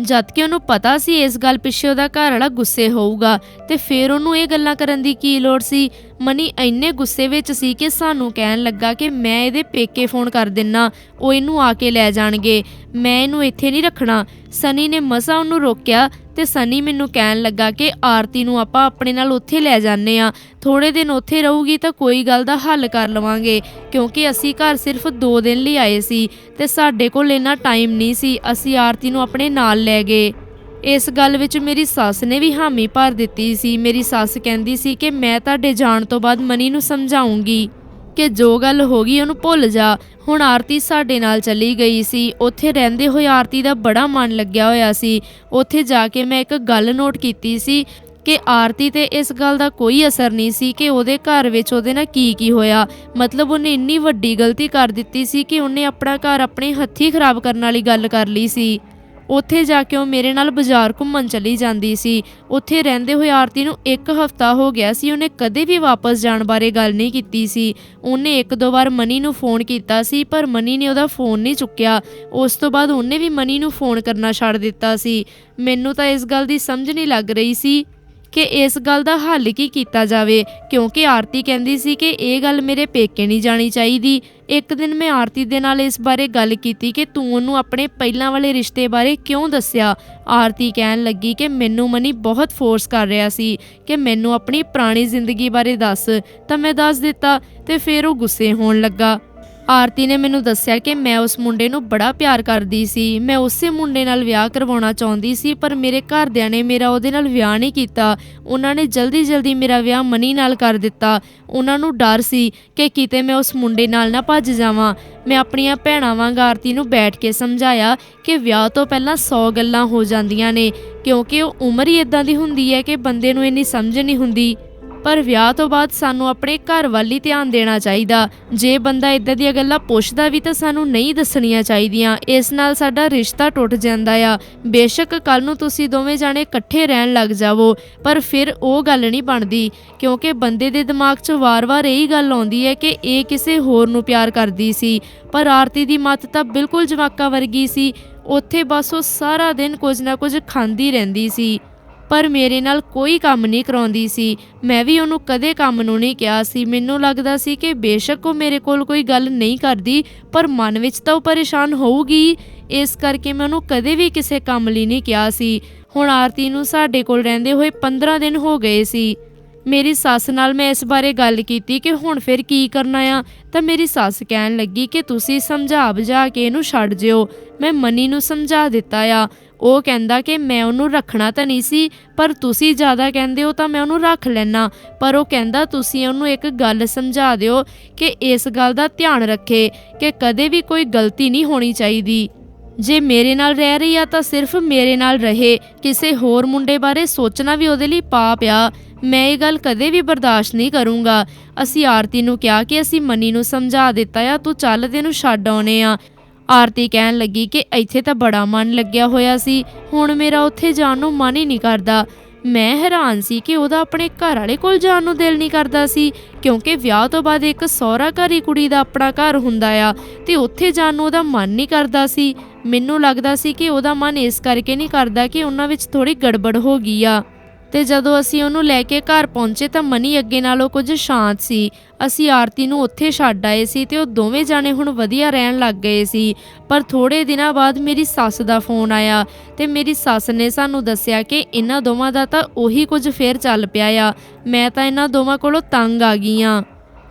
ਜਦ ਕਿ ਉਹਨੂੰ ਪਤਾ ਸੀ ਇਸ ਗੱਲ ਪਿੱਛੇ ਉਹਦਾ ਘਰ ਵਾਲਾ ਗੁੱਸੇ ਹੋਊਗਾ, ਤੇ ਫਿਰ ਉਹਨੂੰ ਇਹ ਗੱਲਾਂ ਕਰਨ ਦੀ ਕੀ ਲੋੜ ਸੀ? ਮਨੀ ਇੰਨੇ ਗੁੱਸੇ ਵਿੱਚ ਸੀ ਕਿ ਸਾਨੂੰ ਕਹਿਣ ਲੱਗਾ ਕਿ ਮੈਂ ਇਹਦੇ ਪੇਕੇ ਫੋਨ ਕਰ ਦਿੰਨਾ, ਉਹ ਇਹਨੂੰ ਆ ਕੇ ਲੈ ਜਾਣਗੇ। ਮੈਂ ਇਹਨੂੰ ਇੱਥੇ ਨਹੀਂ ਰੱਖਣਾ। ਸਨੀ ਨੇ ਮਸਾ ਉਹਨੂੰ ਰੋਕਿਆ ਤੇ ਸਨੀ ਮੈਨੂੰ ਕਹਿਣ ਲੱਗਾ ਕਿ ਆਰਤੀ ਨੂੰ ਆਪਾਂ ਆਪਣੇ ਨਾਲ ਉੱਥੇ ਲੈ ਜਾਂਦੇ ਆ ਥੋੜੇ ਦਿਨ ਉੱਥੇ ਰਹੂਗੀ ਤਾਂ ਕੋਈ ਗੱਲ ਦਾ ਹੱਲ ਕਰ ਲਵਾਂਗੇ, ਕਿਉਂਕਿ ਅਸੀਂ ਘਰ ਸਿਰਫ 2 ਦਿਨ ਲਈ ਆਏ ਸੀ ਤੇ ਸਾਡੇ ਕੋਲ ਇੰਨਾ ਟਾਈਮ ਨਹੀਂ ਸੀ, ਅਸੀਂ ਆਰਤੀ ਨੂੰ ਆਪਣੇ ਨਾਲ ਲੈ ਗਏ। ਇਸ ਗੱਲ ਵਿੱਚ ਮੇਰੀ ਸੱਸ ਨੇ ਵੀ ਹਾਮੀ ਭਰ ਦਿੱਤੀ ਸੀ। ਮੇਰੀ ਸੱਸ ਕਹਿੰਦੀ ਸੀ ਕਿ ਮੈਂ ਤੁਹਾਡੇ ਜਾਣ ਤੋਂ ਬਾਅਦ ਮਨੀ ਨੂੰ ਸਮਝਾਉਂਗੀ ਕਿ ਜੋ ਗੱਲ ਹੋ ਗਈ ਉਹਨੂੰ ਭੁੱਲ ਜਾ। ਹੁਣ ਆਰਤੀ ਸਾਡੇ ਨਾਲ ਚਲੀ ਗਈ ਸੀ। ਉੱਥੇ ਰਹਿੰਦੇ ਹੋਏ ਆਰਤੀ ਦਾ ਬੜਾ ਮਨ ਲੱਗਿਆ ਹੋਇਆ ਸੀ। ਉੱਥੇ ਜਾ ਕੇ ਮੈਂ ਇੱਕ ਗੱਲ ਨੋਟ ਕੀਤੀ ਸੀ ਕਿ ਆਰਤੀ ਤੇ ਇਸ ਗੱਲ ਦਾ ਕੋਈ ਅਸਰ ਨਹੀਂ ਸੀ ਕਿ ਉਹਦੇ ਘਰ ਵਿੱਚ ਉਹਦੇ ਨਾਲ ਕੀ ਕੀ ਹੋਇਆ। ਮਤਲਬ ਉਹਨੇ ਇੰਨੀ ਵੱਡੀ ਗਲਤੀ ਕਰ ਦਿੱਤੀ ਸੀ ਕਿ ਉਹਨੇ ਆਪਣਾ ਘਰ ਆਪਣੇ ਹੱਥੀਂ ਖਰਾਬ ਕਰਨ ਵਾਲੀ ਗੱਲ ਕਰ ਲਈ ਸੀ। ਉੱਥੇ ਜਾ ਕੇ ਉਹ ਮੇਰੇ ਨਾਲ ਬਾਜ਼ਾਰ ਘੁੰਮਣ ਚਲੀ ਜਾਂਦੀ ਸੀ। ਉੱਥੇ ਰਹਿੰਦੇ ਹੋਏ ਆਰਤੀ ਨੂੰ ਇੱਕ ਹਫ਼ਤਾ ਹੋ ਗਿਆ ਸੀ। ਉਹਨੇ ਕਦੇ ਵੀ ਵਾਪਸ ਜਾਣ ਬਾਰੇ ਗੱਲ ਨਹੀਂ ਕੀਤੀ ਸੀ। ਉਹਨੇ ਇੱਕ ਦੋ ਵਾਰ ਮਨੀ ਨੂੰ ਫੋਨ ਕੀਤਾ ਸੀ, ਪਰ ਮਨੀ ਨੇ ਉਹਦਾ ਫੋਨ ਨਹੀਂ ਚੁੱਕਿਆ। ਉਸ ਤੋਂ ਬਾਅਦ ਉਹਨੇ ਵੀ ਮਨੀ ਨੂੰ ਫੋਨ ਕਰਨਾ ਛੱਡ ਦਿੱਤਾ ਸੀ। ਮੈਨੂੰ ਤਾਂ ਇਸ ਗੱਲ ਦੀ ਸਮਝ ਨਹੀਂ ਲੱਗ ਰਹੀ ਸੀ। ਕਿ ਇਸ ਗੱਲ ਦਾ ਹੱਲ ਕੀ ਕੀਤਾ ਜਾਵੇ, ਕਿਉਂਕਿ ਆਰਤੀ ਕਹਿੰਦੀ ਸੀ ਕਿ ਇਹ ਗੱਲ ਮੇਰੇ ਪੇਕੇ ਨਹੀਂ ਜਾਣੀ ਚਾਹੀਦੀ। ਇੱਕ ਦਿਨ ਮੈਂ ਆਰਤੀ ਦੇ ਨਾਲ ਇਸ ਬਾਰੇ ਗੱਲ ਕੀਤੀ ਕਿ ਤੂੰ ਉਹਨੂੰ ਆਪਣੇ ਪਹਿਲਾਂ ਵਾਲੇ ਰਿਸ਼ਤੇ ਬਾਰੇ ਕਿਉਂ ਦੱਸਿਆ? ਆਰਤੀ ਕਹਿਣ ਲੱਗੀ ਕਿ ਮੈਨੂੰ ਮਨੀ ਬਹੁਤ ਫੋਰਸ ਕਰ ਰਿਹਾ ਸੀ ਕਿ ਮੈਨੂੰ ਆਪਣੀ ਪੁਰਾਣੀ ਜ਼ਿੰਦਗੀ ਬਾਰੇ ਦੱਸ। ਤਾਂ ਮੈਂ ਦੱਸ ਦਿੱਤਾ ਤੇ ਫਿਰ ਉਹ ਗੁੱਸੇ ਹੋਣ ਲੱਗਾ। ਆਰਤੀ ਨੇ ਮੈਨੂੰ ਦੱਸਿਆ ਕਿ ਮੈਂ ਉਸ ਮੁੰਡੇ ਨੂੰ ਬੜਾ ਪਿਆਰ ਕਰਦੀ ਸੀ। ਮੈਂ ਉਸੇ ਮੁੰਡੇ ਨਾਲ ਵਿਆਹ ਕਰਵਾਉਣਾ ਚਾਹੁੰਦੀ ਸੀ, ਪਰ ਮੇਰੇ ਘਰਦਿਆਂ ਨੇ ਮੇਰਾ ਉਹਦੇ ਨਾਲ ਵਿਆਹ ਨਹੀਂ ਕੀਤਾ। ਉਹਨਾਂ ਨੇ ਜਲਦੀ ਜਲਦੀ ਮੇਰਾ ਵਿਆਹ ਮਨੀ ਨਾਲ ਕਰ ਦਿੱਤਾ। ਉਹਨਾਂ ਨੂੰ ਡਰ ਸੀ ਕਿ ਕਿਤੇ ਮੈਂ ਉਸ ਮੁੰਡੇ ਨਾਲ ਨਾ ਭੱਜ ਜਾਵਾਂ। ਮੈਂ ਆਪਣੀਆਂ ਭੈਣਾਂ ਵਾਂਗ ਆਰਤੀ ਨੂੰ ਬੈਠ ਕੇ ਸਮਝਾਇਆ ਕਿ ਵਿਆਹ ਤੋਂ ਪਹਿਲਾਂ 100 ਗੱਲਾਂ ਹੋ ਜਾਂਦੀਆਂ ਨੇ, ਕਿਉਂਕਿ ਉਹ ਉਮਰ ਹੀ ਇਦਾਂ ਦੀ ਹੁੰਦੀ ਹੈ ਕਿ ਬੰਦੇ ਨੂੰ ਇੰਨੀ ਸਮਝ ਨਹੀਂ ਹੁੰਦੀ। ਪਰ ਵਿਆਹ ਤੋਂ ਬਾਅਦ ਸਾਨੂੰ ਆਪਣੇ ਘਰ ਵੱਲ ਹੀ ਧਿਆਨ ਦੇਣਾ ਚਾਹੀਦਾ। ਜੇ ਬੰਦਾ ਇਦਾਂ ਦੀਆਂ ਗੱਲਾਂ ਪੁੱਛਦਾ ਵੀ ਤਾਂ ਸਾਨੂੰ ਨਹੀਂ ਦੱਸਣੀਆਂ ਚਾਹੀਦੀਆਂ। ਇਸ ਨਾਲ ਸਾਡਾ ਰਿਸ਼ਤਾ ਟੁੱਟ ਜਾਂਦਾ ਆ। ਬੇਸ਼ੱਕ ਕੱਲ ਨੂੰ ਤੁਸੀਂ ਦੋਵੇਂ ਜਾਣੇ ਇਕੱਠੇ ਰਹਿਣ ਲੱਗ ਜਾਵੋ, ਪਰ ਫਿਰ ਉਹ ਗੱਲ ਨਹੀਂ ਬਣਦੀ, ਕਿਉਂਕਿ ਬੰਦੇ ਦੇ ਦਿਮਾਗ 'ਚ ਵਾਰ-ਵਾਰ ਇਹੀ ਗੱਲ ਆਉਂਦੀ ਹੈ ਕਿ ਇਹ ਕਿਸੇ ਹੋਰ ਨੂੰ ਪਿਆਰ ਕਰਦੀ ਸੀ। ਪਰ ਆਰਤੀ ਦੀ ਮੱਤ ਤਾਂ ਬਿਲਕੁਲ ਜਵਾਕਾ ਵਰਗੀ ਸੀ। ਉੱਥੇ ਬਸ ਉਹ ਸਾਰਾ ਦਿਨ ਕੁਝ ਨਾ ਕੁਝ ਖਾਂਦੀ ਰਹਿੰਦੀ ਸੀ। ਪਰ ਮੇਰੇ ਨਾਲ ਕੋਈ ਕੰਮ ਨਹੀਂ ਕਰਾਉਂਦੀ ਸੀ। ਮੈਂ ਵੀ ਉਹਨੂੰ ਕਦੇ ਕੰਮ ਨੂੰ ਨਹੀਂ ਕਿਹਾ ਸੀ। ਮੈਨੂੰ ਲੱਗਦਾ ਸੀ ਕਿ ਬੇਸ਼ੱਕ ਉਹ ਮੇਰੇ ਕੋਲ ਕੋਈ ਗੱਲ ਨਹੀਂ ਕਰਦੀ, ਪਰ ਮਨ ਵਿੱਚ ਤਾਂ ਉਹ ਪਰੇਸ਼ਾਨ ਹੋਊਗੀ। ਇਸ ਕਰਕੇ ਮੈਂ ਉਹਨੂੰ ਕਦੇ ਵੀ ਕਿਸੇ ਕੰਮ ਲਈ ਨਹੀਂ ਕਿਹਾ ਸੀ। ਹੁਣ ਆਰਤੀ ਨੂੰ ਸਾਡੇ ਕੋਲ ਰਹਿੰਦੇ ਹੋਏ 15 ਦਿਨ ਹੋ ਗਏ ਸੀ। ਮੇਰੀ ਸੱਸ ਨਾਲ ਮੈਂ ਇਸ ਬਾਰੇ ਗੱਲ ਕੀਤੀ ਕਿ ਹੁਣ ਫਿਰ ਕੀ ਕਰਨਾ ਆ? ਤਾਂ ਮੇਰੀ ਸੱਸ ਕਹਿਣ ਲੱਗੀ ਕਿ ਤੁਸੀਂ ਸਮਝਾ ਬੁਝਾ ਕੇ ਇਹਨੂੰ ਛੱਡ ਜਿਓ। ਮੈਂ ਮਨੀ ਨੂੰ ਸਮਝਾ ਦਿੱਤਾ ਆ। ਉਹ ਕਹਿੰਦਾ ਕਿ ਮੈਂ ਉਹਨੂੰ ਰੱਖਣਾ ਤਾਂ ਨਹੀਂ ਸੀ, ਪਰ ਤੁਸੀਂ ਜ਼ਿਆਦਾ ਕਹਿੰਦੇ ਹੋ ਤਾਂ ਮੈਂ ਉਹਨੂੰ ਰੱਖ ਲੈਣਾ ਪਰ ਉਹ ਕਹਿੰਦਾ ਤੁਸੀਂ ਉਹਨੂੰ ਇੱਕ ਗੱਲ ਸਮਝਾ ਦਿਓ ਕਿ ਇਸ ਗੱਲ ਦਾ ਧਿਆਨ ਰੱਖੇ ਕਿ ਕਦੇ ਵੀ ਕੋਈ ਗਲਤੀ ਨਹੀਂ ਹੋਣੀ ਚਾਹੀਦੀ। ਜੇ ਮੇਰੇ ਨਾਲ ਰਹਿ ਰਹੀ ਆ ਤਾਂ ਸਿਰਫ ਮੇਰੇ ਨਾਲ ਰਹੇ। ਕਿਸੇ ਹੋਰ ਮੁੰਡੇ ਬਾਰੇ ਸੋਚਣਾ ਵੀ ਉਹਦੇ ਲਈ ਪਾਪ ਆ। ਮੈਂ ਇਹ ਗੱਲ ਕਦੇ ਵੀ ਬਰਦਾਸ਼ਤ ਨਹੀਂ ਕਰੂੰਗਾ। ਅਸੀਂ ਆਰਤੀ ਨੂੰ ਕਿਹਾ ਕਿ ਅਸੀਂ ਮਨੀ ਨੂੰ ਸਮਝਾ ਦਿੱਤਾ ਆ, ਤੂੰ ਚੱਲ, ਤੈਨੂੰ ਛੱਡ ਆਉਨੇ ਆ। ਆਰਤੀ ਕਹਿਣ ਲੱਗੀ ਕਿ ਇੱਥੇ ਤਾਂ ਬੜਾ ਮਨ ਲੱਗਿਆ ਹੋਇਆ ਸੀ। ਹੁਣ ਮੇਰਾ ਉੱਥੇ ਜਾਣ ਨੂੰ ਮਨ ਹੀ ਨਹੀਂ ਕਰਦਾ। ਮੈਂ ਹੈਰਾਨ ਸੀ ਕਿ ਉਹਦਾ ਆਪਣੇ ਘਰ ਵਾਲੇ ਕੋਲ ਜਾਣ ਨੂੰ ਦਿਲ ਨਹੀਂ ਕਰਦਾ ਸੀ, ਕਿਉਂਕਿ ਵਿਆਹ ਤੋਂ ਬਾਅਦ ਇੱਕ ਸਹੁਰਾ ਘਰ ਹੀ ਕੁੜੀ ਦਾ ਆਪਣਾ ਘਰ ਹੁੰਦਾ ਆ ਤੇ ਉੱਥੇ ਜਾਣ ਨੂੰ ਉਹਦਾ ਮਨ ਨਹੀਂ ਕਰਦਾ ਸੀ। ਮੈਨੂੰ ਲੱਗਦਾ ਸੀ ਕਿ ਉਹਦਾ ਮਨ ਇਸ ਕਰਕੇ ਨਹੀਂ ਕਰਦਾ ਕਿ ਉਹਨਾਂ ਵਿੱਚ ਥੋੜੀ ਗੜਬੜ ਹੋ ਗਈ ਆ। ਤੇ ਜਦੋਂ ਅਸੀਂ ਉਹਨੂੰ ਲੈ ਕੇ ਘਰ ਪਹੁੰਚੇ ਤਾਂ ਮਨੀ ਅੱਗੇ ਨਾਲੋਂ ਕੁਝ ਸ਼ਾਂਤ ਸੀ। ਅਸੀਂ ਆਰਤੀ ਨੂੰ ਉੱਥੇ ਛੱਡ ਆਏ ਸੀ ਤੇ ਉਹ ਦੋਵੇਂ ਜਾਣੇ ਹੁਣ ਵਧੀਆ ਰਹਿਣ ਲੱਗ ਗਏ ਸੀ। ਪਰ ਥੋੜੇ ਦਿਨਾਂ ਬਾਅਦ ਮੇਰੀ ਸੱਸ ਦਾ ਫੋਨ ਆਇਆ ਤੇ ਮੇਰੀ ਸੱਸ ਨੇ ਸਾਨੂੰ ਦੱਸਿਆ ਕਿ ਇਹਨਾਂ ਦੋਵਾਂ ਦਾ ਤਾਂ ਉਹੀ ਕੁਝ ਫੇਰ ਚੱਲ ਪਿਆ ਆ। ਮੈਂ ਤਾਂ ਇਹਨਾਂ ਦੋਵਾਂ ਕੋਲੋਂ ਤੰਗ ਆ ਗਈ ਆ।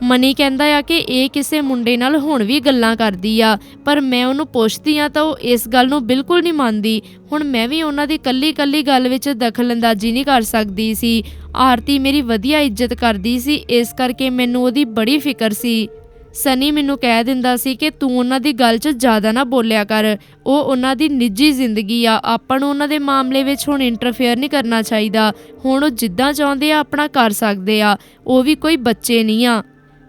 ਮਨੀ ਕਹਿੰਦਾ ਆ ਕਿ ਇਹ ਕਿਸੇ ਮੁੰਡੇ ਨਾਲ ਹੁਣ ਵੀ ਗੱਲਾਂ ਕਰਦੀ ਆ, ਪਰ ਮੈਂ ਉਹਨੂੰ ਪੁੱਛਦੀ ਆ ਤਾਂ ਉਹ ਇਸ ਗੱਲ ਨੂੰ ਬਿਲਕੁਲ ਨਹੀਂ ਮੰਨਦੀ। ਹੁਣ ਮੈਂ ਵੀ ਉਹਨਾਂ ਦੀ ਕੱਲੀ ਕੱਲੀ ਗੱਲ ਵਿੱਚ ਦਖਲਅੰਦਾਜ਼ੀ ਨਹੀਂ ਕਰ ਸਕਦੀ ਸੀ। ਆਰਤੀ ਮੇਰੀ ਵਧੀਆ ਇੱਜ਼ਤ ਕਰਦੀ ਸੀ, ਇਸ ਕਰਕੇ ਮੈਨੂੰ ਉਹਦੀ ਬੜੀ ਫਿਕਰ ਸੀ। ਸਨੀ ਮੈਨੂੰ ਕਹਿ ਦਿੰਦਾ ਸੀ ਕਿ ਤੂੰ ਉਹਨਾਂ ਦੀ ਗੱਲ 'ਚ ਜ਼ਿਆਦਾ ਨਾ ਬੋਲਿਆ ਕਰ। ਉਹ ਉਹਨਾਂ ਦੀ ਨਿੱਜੀ ਜ਼ਿੰਦਗੀ ਆ, ਆਪਾਂ ਨੂੰ ਉਹਨਾਂ ਦੇ ਮਾਮਲੇ ਵਿੱਚ ਹੁਣ ਇੰਟਰਫੇਅਰ ਨਹੀਂ ਕਰਨਾ ਚਾਹੀਦਾ। ਹੁਣ ਉਹ ਜਿੱਦਾਂ ਚਾਹੁੰਦੇ ਆ, ਆਪਣਾ ਕਰ ਸਕਦੇ ਆ। ਉਹ ਵੀ ਕੋਈ ਬੱਚੇ ਨਹੀਂ ਆ।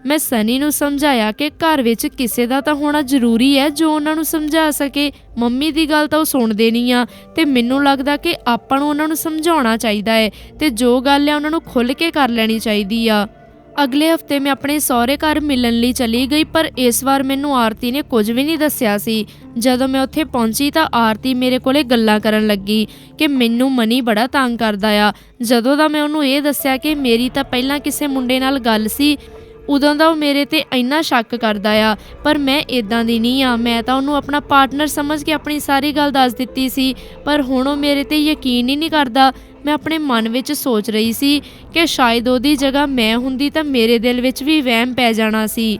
ਮੈਂ ਸਨੀ ਨੂੰ ਸਮਝਾਇਆ ਕਿ ਘਰ ਵਿੱਚ ਕਿਸੇ ਦਾ ਤਾਂ ਹੋਣਾ ਜ਼ਰੂਰੀ ਹੈ ਜੋ ਉਹਨਾਂ ਨੂੰ ਸਮਝਾ ਸਕੇ। ਮੰਮੀ ਦੀ ਗੱਲ ਤਾਂ ਉਹ ਸੁਣਦੇ ਨਹੀਂ ਆ ਤੇ ਮੈਨੂੰ ਲੱਗਦਾ ਕਿ ਆਪਾਂ ਨੂੰ ਉਹਨਾਂ ਨੂੰ ਸਮਝਾਉਣਾ ਚਾਹੀਦਾ ਹੈ ਤੇ ਜੋ ਗੱਲ ਹੈ ਉਹਨਾਂ ਨੂੰ ਖੁੱਲ੍ਹ ਕੇ ਕਰ ਲੈਣੀ ਚਾਹੀਦੀ ਆ। ਅਗਲੇ ਹਫ਼ਤੇ ਮੈਂ ਆਪਣੇ ਸਹੁਰੇ ਘਰ ਮਿਲਣ ਲਈ ਚਲੀ ਗਈ, ਪਰ ਇਸ ਵਾਰ ਮੈਨੂੰ ਆਰਤੀ ਨੇ ਕੁਝ ਵੀ ਨਹੀਂ ਦੱਸਿਆ ਸੀ। ਜਦੋਂ ਮੈਂ ਉੱਥੇ ਪਹੁੰਚੀ ਤਾਂ ਆਰਤੀ ਮੇਰੇ ਕੋਲੇ ਗੱਲਾਂ ਕਰਨ ਲੱਗੀ ਕਿ ਮੈਨੂੰ ਮਨੀ ਬੜਾ ਤੰਗ ਕਰਦਾ ਆ। ਜਦੋਂ ਦਾ ਮੈਂ ਉਹਨੂੰ ਇਹ ਦੱਸਿਆ ਕਿ ਮੇਰੀ ਤਾਂ ਪਹਿਲਾਂ ਕਿਸੇ ਮੁੰਡੇ ਨਾਲ ਗੱਲ ਸੀ ਉਦੋਂ ਦਾ ਉਹ ਮੇਰੇ ਤੇ ਇੰਨਾ ਸ਼ੱਕ ਕਰਦਾ ਆ, ਪਰ ਮੈਂ ਇਦਾਂ ਦੀ ਨਹੀਂ ਆ। ਮੈਂ ਤਾਂ ਉਹਨੂੰ ਆਪਣਾ ਪਾਰਟਨਰ ਸਮਝ ਕੇ ਆਪਣੀ ਸਾਰੀ ਗੱਲ ਦੱਸ ਦਿੱਤੀ ਸੀ, ਪਰ ਹੁਣ ਉਹ ਮੇਰੇ ਤੇ ਯਕੀਨ ਹੀ ਨਹੀਂ ਕਰਦਾ। ਮੈਂ ਆਪਣੇ ਮਨ ਵਿੱਚ ਸੋਚ ਰਹੀ ਸੀ ਕਿ ਸ਼ਾਇਦ ਉਹਦੀ ਜਗ੍ਹਾ ਮੈਂ ਹੁੰਦੀ ਤਾਂ ਮੇਰੇ ਦਿਲ ਵਿੱਚ ਵੀ ਵਹਿਮ ਪੈ ਜਾਣਾ ਸੀ।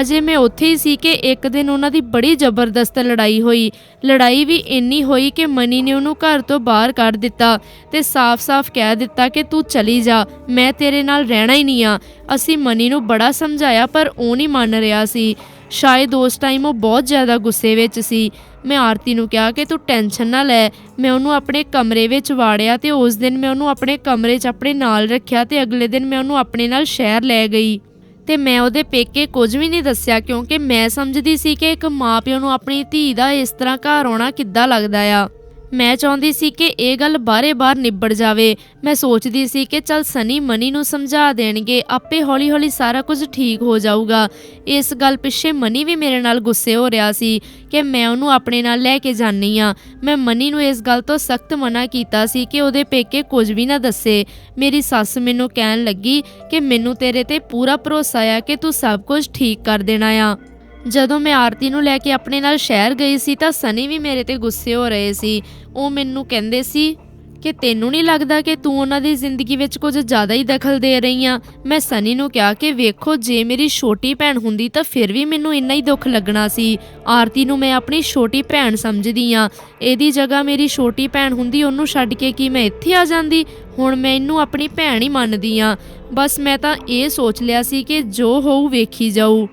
ਅਜੇ ਮੈਂ ਉੱਥੇ ਹੀ ਸੀ ਕਿ ਇੱਕ ਦਿਨ ਉਹਨਾਂ ਦੀ ਬੜੀ ਜ਼ਬਰਦਸਤ ਲੜਾਈ ਹੋਈ। ਲੜਾਈ ਵੀ ਇੰਨੀ ਹੋਈ ਕਿ ਮਨੀ ਨੇ ਉਹਨੂੰ ਘਰ ਤੋਂ ਬਾਹਰ ਕੱਢ ਦਿੱਤਾ ਤੇ ਸਾਫ਼-ਸਾਫ਼ ਕਹਿ ਦਿੱਤਾ ਕਿ ਤੂੰ ਚਲੀ ਜਾ, ਮੈਂ ਤੇਰੇ ਨਾਲ ਰਹਿਣਾ ਹੀ ਨਹੀਂ ਆ। ਅਸੀਂ ਮਨੀ ਨੂੰ ਬੜਾ ਸਮਝਾਇਆ ਪਰ ਉਹ ਨਹੀਂ ਮੰਨ ਰਿਹਾ ਸੀ। ਸ਼ਾਇਦ ਉਸ ਟਾਈਮ ਉਹ ਬਹੁਤ ਜ਼ਿਆਦਾ ਗੁੱਸੇ ਵਿੱਚ ਸੀ। ਮੈਂ ਆਰਤੀ ਨੂੰ ਕਿਹਾ ਕਿ ਤੂੰ ਟੈਨਸ਼ਨ ਨਾ ਲੈ, ਮੈਂ ਉਹਨੂੰ ਆਪਣੇ ਕਮਰੇ ਵਿੱਚ ਵਾੜਿਆ ਤੇ ਉਸ ਦਿਨ ਮੈਂ ਉਹਨੂੰ ਆਪਣੇ ਕਮਰੇ 'ਚ ਆਪਣੇ ਨਾਲ ਰੱਖਿਆ ਤੇ ਅਗਲੇ ਦਿਨ ਮੈਂ ਉਹਨੂੰ ਆਪਣੇ ਨਾਲ ਸ਼ਹਿਰ ਲੈ ਗਈ। ਤੇ ਮੈਂ ਉਹਦੇ ਪੇਕੇ ਕੁਝ ਵੀ ਨਹੀਂ ਦੱਸਿਆ ਕਿਉਂਕਿ ਮੈਂ ਸਮਝਦੀ ਸੀ ਕਿ ਇੱਕ ਮਾਪਿਓ ਨੂੰ ਆਪਣੀ ਧੀ ਦਾ ਇਸ ਤਰ੍ਹਾਂ ਘਰ ਆਉਣਾ ਕਿੱਦਾਂ ਲੱਗਦਾ ਆ। ਮੈਂ ਚਾਹੁੰਦੀ ਸੀ ਕਿ ਇਹ ਗੱਲ ਬਾਰੇ-ਬਾਰ ਨਿਬੜ ਜਾਵੇ। ਮੈਂ ਸੋਚਦੀ ਸੀ ਕਿ ਚਲ ਸਨੀ ਮਨੀ ਨੂੰ ਸਮਝਾ ਦੇਣਗੇ, ਆਪੇ ਹੌਲੀ-ਹੌਲੀ ਸਾਰਾ ਕੁਝ ਠੀਕ ਹੋ ਜਾਊਗਾ। ਇਸ ਗੱਲ ਪਿੱਛੇ ਮਨੀ ਵੀ ਮੇਰੇ ਨਾਲ ਗੁੱਸੇ ਹੋ ਰਿਹਾ ਸੀ ਕਿ ਮੈਂ ਉਹਨੂੰ ਆਪਣੇ ਨਾਲ ਲੈ ਕੇ ਜਾਨੀ ਆ ਮੈਂ ਮਨੀ ਨੂੰ ਇਸ ਗੱਲ ਤੋਂ ਸਖਤ ਮਨਾ ਕੀਤਾ ਸੀ ਕਿ ਉਹਦੇ ਪੇਕੇ ਕੁਝ ਵੀ ਨਾ ਦੱਸੇ। ਮੇਰੀ ਸੱਸ ਮੈਨੂੰ ਕਹਿਣ ਲੱਗੀ ਕਿ ਮੈਨੂੰ ਤੇਰੇ ਤੇ ਪੂਰਾ ਭਰੋਸਾ ਆ ਕਿ ਤੂੰ ਸਭ ਕੁਝ ਠੀਕ ਕਰ ਦੇਣਾ ਆ। ਜਦੋਂ ਮੈਂ ਆਰਤੀ ਨੂੰ ਲੈ ਕੇ ਆਪਣੇ ਨਾਲ ਸ਼ਹਿਰ ਗਈ ਸੀ ਤਾਂ ਸਨੀ ਵੀ ਮੇਰੇ ਤੇ ਗੁੱਸੇ ਹੋ ਰਹੇ ਸੀ। ਉਹ ਮੈਨੂੰ ਕਹਿੰਦੇ ਸੀ ਕਿ ਤੈਨੂੰ ਨਹੀਂ ਲੱਗਦਾ ਕਿ ਤੂੰ ਉਹਨਾਂ ਦੀ ਜ਼ਿੰਦਗੀ ਵਿੱਚ ਕੁਝ ਜ਼ਿਆਦਾ ਹੀ ਦਖਲ ਦੇ ਰਹੀ ਆ? ਮੈਂ ਸਨੀ ਨੂੰ ਕਿਹਾ ਕਿ ਵੇਖੋ, ਜੇ ਮੇਰੀ ਛੋਟੀ ਭੈਣ ਹੁੰਦੀ ਤਾਂ ਫਿਰ ਵੀ ਮੈਨੂੰ ਇੰਨਾ ਹੀ ਦੁੱਖ ਲੱਗਣਾ ਸੀ। ਆਰਤੀ ਨੂੰ ਮੈਂ ਆਪਣੀ ਛੋਟੀ ਭੈਣ ਸਮਝਦੀ ਆ। ਇਹਦੀ ਜਗ੍ਹਾ ਮੇਰੀ ਛੋਟੀ ਭੈਣ ਹੁੰਦੀ, ਉਹਨੂੰ ਛੱਡ ਕੇ ਕੀ ਮੈਂ ਇੱਥੇ ਆ ਜਾਂਦੀ? ਹੁਣ ਮੈਂ ਇਹਨੂੰ ਆਪਣੀ ਭੈਣ ਹੀ ਮੰਨਦੀ ਆ। ਬਸ ਮੈਂ ਤਾਂ ਇਹ ਸੋਚ ਲਿਆ ਸੀ ਕਿ ਜੋ ਹੋਊ ਵੇਖੀ ਜਾਊ।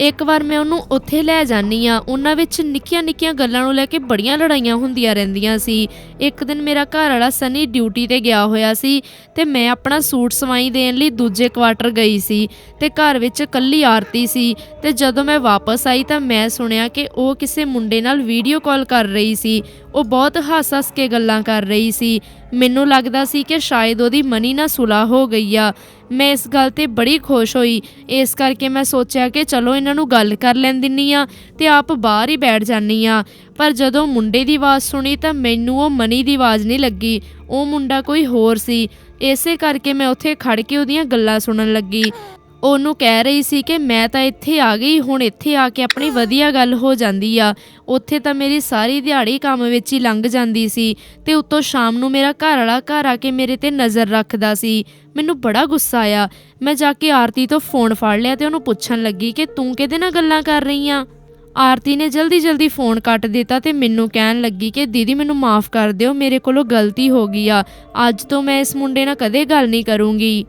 ਇੱਕ ਵਾਰ ਮੈਂ ਉਹਨੂੰ ਉੱਥੇ ਲੈ ਜਾਨੀ ਆ ਉਹਨਾਂ ਵਿੱਚ ਨਿੱਕੀਆਂ-ਨਿੱਕੀਆਂ ਗੱਲਾਂ ਨੂੰ ਲੈ ਕੇ ਬੜੀਆਂ ਲੜਾਈਆਂ ਹੁੰਦੀਆਂ ਰਹਿੰਦੀਆਂ ਸੀ। ਇੱਕ ਦਿਨ ਮੇਰਾ ਘਰ ਵਾਲਾ ਸਨੀ ਡਿਊਟੀ ਤੇ ਗਿਆ ਹੋਇਆ ਸੀ ਤੇ ਮੈਂ ਆਪਣਾ ਸੂਟ ਸਵਾਈ ਦੇਣ ਲਈ ਦੂਜੇ ਕੁਆਟਰ ਗਈ ਸੀ ਤੇ ਘਰ ਵਿੱਚ ਕੱਲੀ ਆਰਤੀ ਸੀ ਤੇ ਜਦੋਂ ਮੈਂ ਵਾਪਸ ਆਈ ਤਾਂ ਮੈਂ ਸੁਣਿਆ ਕਿ ਉਹ ਕਿਸੇ ਮੁੰਡੇ ਨਾਲ ਵੀਡੀਓ ਕਾਲ ਕਰ ਰਹੀ ਸੀ। ਉਹ ਬਹੁਤ ਹੱਸ-ਹੱਸ ਕੇ ਗੱਲਾਂ ਕਰ ਰਹੀ ਸੀ। ਮੈਨੂੰ ਲੱਗਦਾ ਸੀ ਕਿ ਸ਼ਾਇਦ ਉਹਦੀ ਮਨੀ ਨਾਲ ਸੁਲਾ ਹੋ ਗਈ ਆ। ਮੈਂ ਇਸ ਗੱਲ ਤੇ ਬੜੀ ਖੁਸ਼ ਹੋਈ। ਇਸ ਕਰਕੇ ਮੈਂ ਸੋਚਿਆ ਕਿ ਚਲੋ ਇਹਨਾਂ ਨੂੰ ਗੱਲ ਕਰ ਲੈਣ ਦਿੰਨੀ ਆ ਤੇ ਆਪ ਬਾਹਰ ਹੀ ਬੈਠ ਜਾਨੀ ਆ। ਪਰ ਜਦੋਂ ਮੁੰਡੇ ਦੀ ਆਵਾਜ਼ ਸੁਣੀ ਤਾਂ ਮੈਨੂੰ ਉਹ ਮਨੀ ਦੀ ਆਵਾਜ਼ ਨਹੀਂ ਲੱਗੀ। ਉਹ ਮੁੰਡਾ ਕੋਈ ਹੋਰ ਸੀ। ਇਸੇ ਕਰਕੇ ਮੈਂ ਉੱਥੇ ਖੜ ਕੇ ਉਹਦੀਆਂ ਗੱਲਾਂ ਸੁਣਨ ਲੱਗੀ। ਉਹਨੂੰ ਕਹਿ ਰਹੀ ਸੀ ਕਿ ਮੈਂ ਤਾਂ ਇੱਥੇ ਆ ਗਈ, ਹੁਣ ਇੱਥੇ ਆ ਕੇ ਆਪਣੀ ਵਧੀਆ ਗੱਲ ਹੋ ਜਾਂਦੀ ਆ। ਉੱਥੇ ਤਾਂ ਮੇਰੀ ਸਾਰੀ ਦਿਹਾੜੀ ਕੰਮ ਵਿੱਚ ਹੀ ਲੰਘ ਜਾਂਦੀ ਸੀ ਤੇ ਉੱਤੋਂ ਸ਼ਾਮ ਨੂੰ ਮੇਰਾ ਘਰ ਵਾਲਾ ਘਰ ਆ ਕੇ ਮੇਰੇ ਤੇ ਨਜ਼ਰ ਰੱਖਦਾ ਸੀ। ਮੈਨੂੰ ਬੜਾ ਗੁੱਸਾ ਆਇਆ। ਮੈਂ ਜਾ ਕੇ ਆਰਤੀ ਤੋਂ ਫੋਨ ਫੜ ਲਿਆ ਤੇ ਉਹਨੂੰ ਪੁੱਛਣ ਲੱਗੀ ਕਿ ਤੂੰ ਕਿਹਦੇ ਨਾਲ ਗੱਲਾਂ ਕਰ ਰਹੀ ਆ? ਆਰਤੀ ਨੇ ਜਲਦੀ ਜਲਦੀ ਫੋਨ ਕੱਟ ਦਿੱਤਾ ਤੇ ਮੈਨੂੰ ਕਹਿਣ ਲੱਗੀ ਕਿ ਦੀਦੀ ਮੈਨੂੰ ਮਾਫ ਕਰ ਦਿਓ, ਮੇਰੇ ਕੋਲੋਂ ਗਲਤੀ ਹੋ ਗਈ ਆ। ਅੱਜ ਤੋਂ ਮੈਂ ਇਸ ਮੁੰਡੇ ਨਾਲ ਕਦੇ ਗੱਲ ਨਹੀਂ ਕਰੂੰਗੀ।